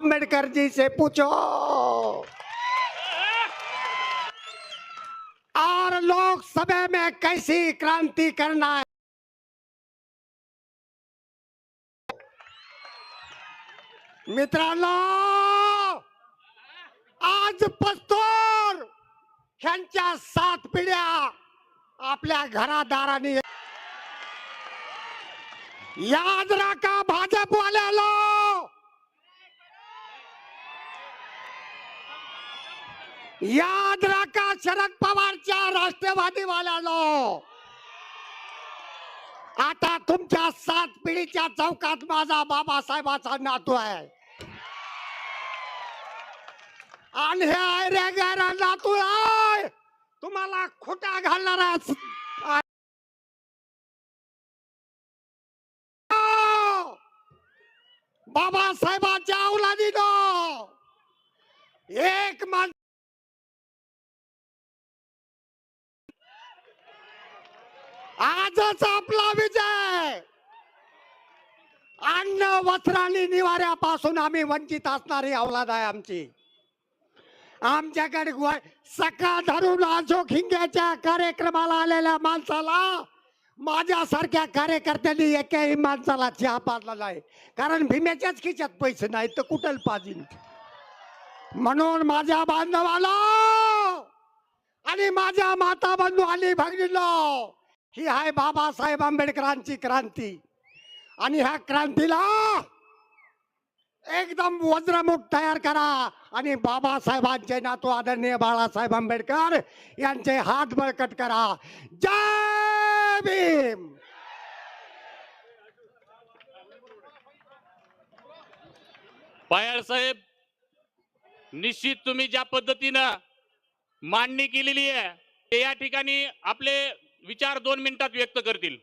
अम्बेडकर जी से पूछो। और लोकसभा में कैसी क्रांति करना है? मित्रांनो आज पस्तोर ह्यांच्या सात पिढ्या आपल्या घरादाराने याद राखा भाजपवाल्याला याद राखा शरद पवारच्या राष्ट्रवादी वाल्यानो आता तुमच्या सात पिढीच्या चौकात माझा बाबासाहेबाचा नातू आहे. आणि हे आयऱ्या गैरा नातू आहे. तुम्हाला खोटा घालणारा बाबासाहेबाच्या बाबासाहेबाच्या औलादीनं एक मान आजच आपला विजय! अन्न वस्त्र आणि निवाऱ्यापासून आम्ही वंचित असणारी अवलाद आहे आमची. आमच्याकडे सकाळ धरून अशोक हिंग्याच्या कार्यक्रमाला आलेल्या माणसाला माझ्यासारख्या कार्यकर्त्यांनी एकाही माणसाला चहा पाजला नाही. कारण भीमेच्याच खिच्यात पैसे नाही तर कुठल पाजीन? म्हणून माझ्या बांधवाला आणि माझ्या माता बंधू आणि भगिनीला ही आहे बाबासाहेब आंबेडकरांची क्रांती. आणि ह्या क्रांतीला एकदम वज्रमुख तयार करा. आणि बाबासाहेबांचे नातू आदरणीय बाळासाहेब आंबेडकर यांचे हात बळकट करा. जय भीम! पायाळ साहेब निश्चित तुम्ही ज्या पद्धतीनं मांडणी केलेली आहे ते या ठिकाणी आपले विचार दोन मिनिटात व्यक्त करतील.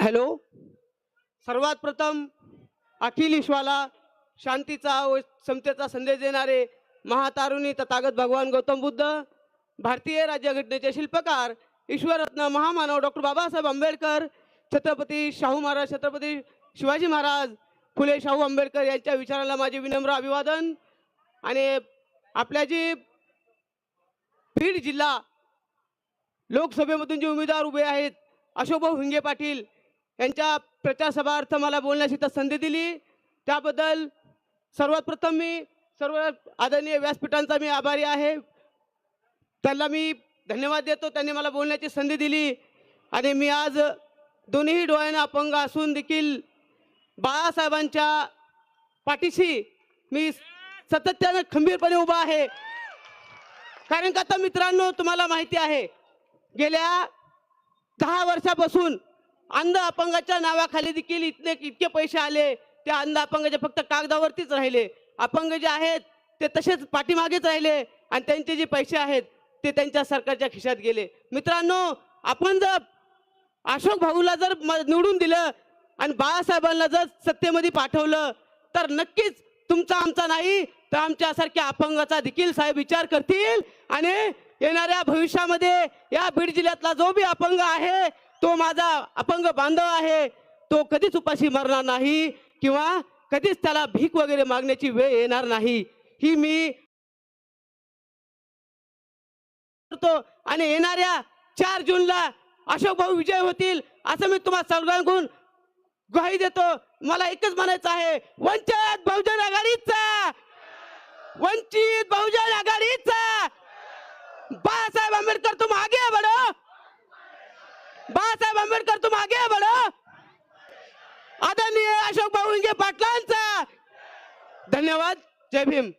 हॅलो. सर्वात प्रथम अखिल विश्वाला शांतीचा व समतेचा संदेश देणारे महातारुणी तथागत भगवान गौतम बुद्ध भारतीय राज्यघटनेचे शिल्पकार ईश्वररत्न महामानव डॉक्टर बाबासाहेब आंबेडकर छत्रपती शाहू महाराज छत्रपती शिवाजी महाराज फुले शाहू आंबेडकर यांच्या विचाराला माझे विनम्र अभिवादन. आणि आपल्या जी बीड जिल्हा लोकसभेमधून जे उमेदवार उभे आहेत अशोकभाऊ हिंगे पाटील यांच्या प्रचार सभार्थ मला बोलण्याची तर संधी दिली. त्याबद्दल सर्वात प्रथम मी सर्व आदरणीय व्यासपीठांचा मी आभारी आहे. त्यांना मी धन्यवाद देतो. त्यांनी मला बोलण्याची संधी दिली. आणि मी आज दोन्ही डोळ्यांना अपंग असून देखील बाळासाहेबांच्या पाठीशी मी सातत्यानं खंबीरपणे उभा आहे. कारण का आता मित्रांनो तुम्हाला माहिती आहे गेल्या दहा वर्षापासून अंध अपंगाच्या नावाखाली देखील इतके इतके पैसे आले ते अंध अपंगाचे फक्त कागदावरतीच राहिले. अपंग जे आहेत ते तसेच पाठीमागेच राहिले आणि त्यांचे जे पैसे आहेत ते त्यांच्या सरकारच्या खिशात गेले. मित्रांनो आपण जर अशोक भाऊला जर निवडून दिलं आणि बाळासाहेबांना जर सत्तेमध्ये पाठवलं तर नक्कीच तुमचा आमचा नाही तर आमच्यासारख्या अपंगाचा देखील साहेब विचार करतील. आणि येणाऱ्या भविष्यामध्ये या बीड जिल्ह्यातला जो बी अपंग आहे तो माझा अपंग बांधव आहे तो कधीच उपाशी मरणार नाही किंवा कधीच त्याला भीक वगैरे मागण्याची वेळ येणार नाही. ही मी करतो. आणि येणाऱ्या चार जूनला अशोक भाऊ विजय होतील असं मी तुम्हाला सर्वांकडून ग्वाही देतो. मला एकच म्हणायचं आहे वंचित बहुजन आघाडीचा! वंचित बहुजन आघाडीचा! बाळासाहेब आंबेडकर तुम आगे बडो! बाळासाहेब आंबेडकर तुम आगे बडो! आदरणीय अशोक भाऊ इंगे पाटलांचा! धन्यवाद जय भीम!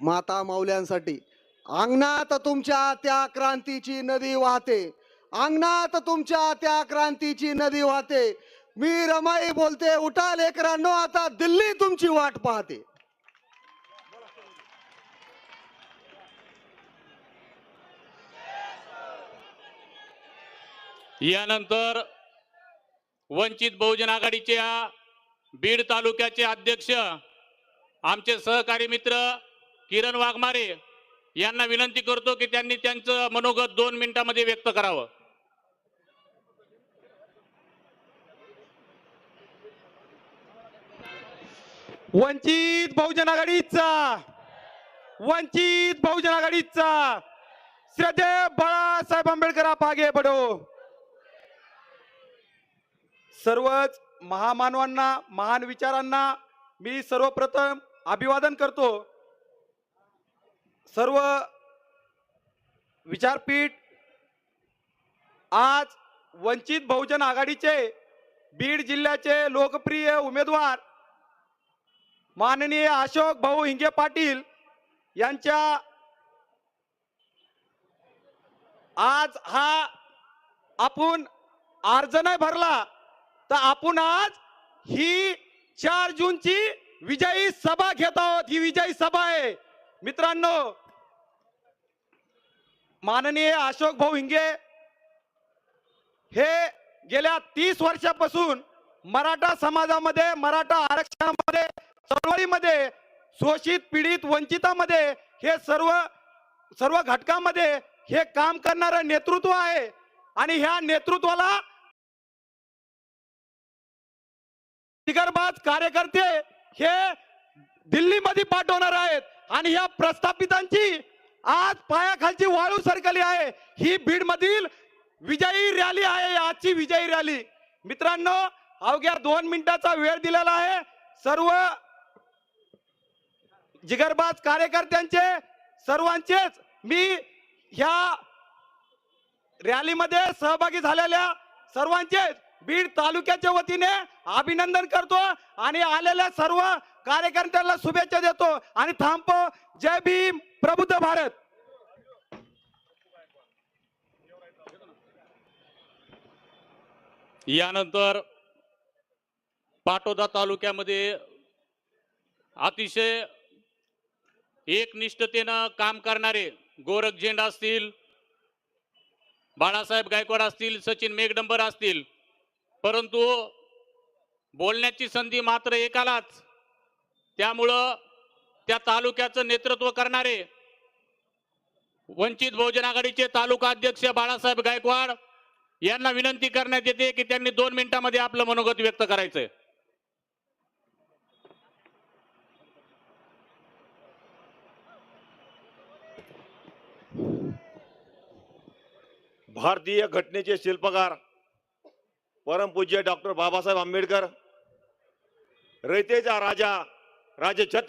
माता माऊल्यांसाठी. अंगणात तुमच्या त्या क्रांतीची नदी वाहते. अंगणात तुमच्या त्या क्रांतीची नदी वाहते. मी रमाई बोलते उठा लेकरांनो आता दिल्ली तुमची वाट पाहते. यानंतर वंचित बहुजन आघाडीच्या बीड तालुक्याचे अध्यक्ष आमचे सहकारी मित्र किरण वाघमारे यांना विनंती करतो की त्यांनी त्यांचं मनोगत दोन मिनिटांमध्ये व्यक्त करावं. वंचित बहुजन आघाडीचा वंचित बहुजन आघाडीचा श्रद्धेय बाळासाहेब आंबेडकर आप आगे बढो सर्वच महामानवांना महान विचारांना मी सर्वप्रथम अभिवादन करतो. सर्व विचारपीठ आज वंचित बहुजन आघाडीचे बीड जिल्ह्याचे लोकप्रिय उमेदवार माननीय अशोक भाऊ हिंगे पाटील यांच्या आज हा आपण अर्ज नाही भरला तर आपण आज ही चार जूनची विजयी सभा घेत आहोत. ही विजयी सभा आहे. मित्रांनो माननीय अशोक भाऊ हिंगे हे गेल्या तीस वर्षापासून मराठा समाजामध्ये मराठा आरक्षणामध्ये चळवळीमध्ये शोषित पीडित वंचितामध्ये हे सर्व सर्व घटकामध्ये हे काम करणारं नेतृत्व आहे. आणि ह्या नेतृत्वाला कार्यकर्ते हे दिल्लीमध्ये पाठवणार आहेत. आणि ह्या प्रस्थापितांची आज पायाखालची वाळू सरकली आहे. ही बीड मधील विजयी रॅली आहे आजची विजयी रॅली. मित्रांनो अवघ्या दोन मिनिटाचा वेळ दिलेला आहे. सर्व जिगरबाज कार्यकर्त्यांचे सर्वांचेच मी ह्या रॅलीमध्ये सहभागी झालेल्या सर्वांचेच बीड तालुक्याच्या वतीने अभिनंदन करतो आणि आलेल्या सर्व कार्यकर्त्यांना शुभेच्छा देतो आणि थांबतो. जय भीम प्रबुद्ध भारत. यानंतर पाटोदा तालुक्यामध्ये अतिशय एकनिष्ठतेनं काम करणारे गोरख झेंडा असतील बाळासाहेब गायकवाड असतील सचिन मेघडंबर असतील परंतु बोलण्याची संधी मात्र एकालाच. त्यामुळं त्या तालुक्याचं नेतृत्व करणारे वंचित बहुजन आघाडीचे तालुका अध्यक्ष बाळासाहेब गायकवाड यांना विनंती करण्यात येते की त्यांनी दोन मिनिटांमध्ये आपलं मनोगत व्यक्त करायचंय. भारतीय घटनेचे शिल्पकार परमपूज्य डॉक्टर बाबासाहेब आंबेडकर रयतेचा राजा राजछत्र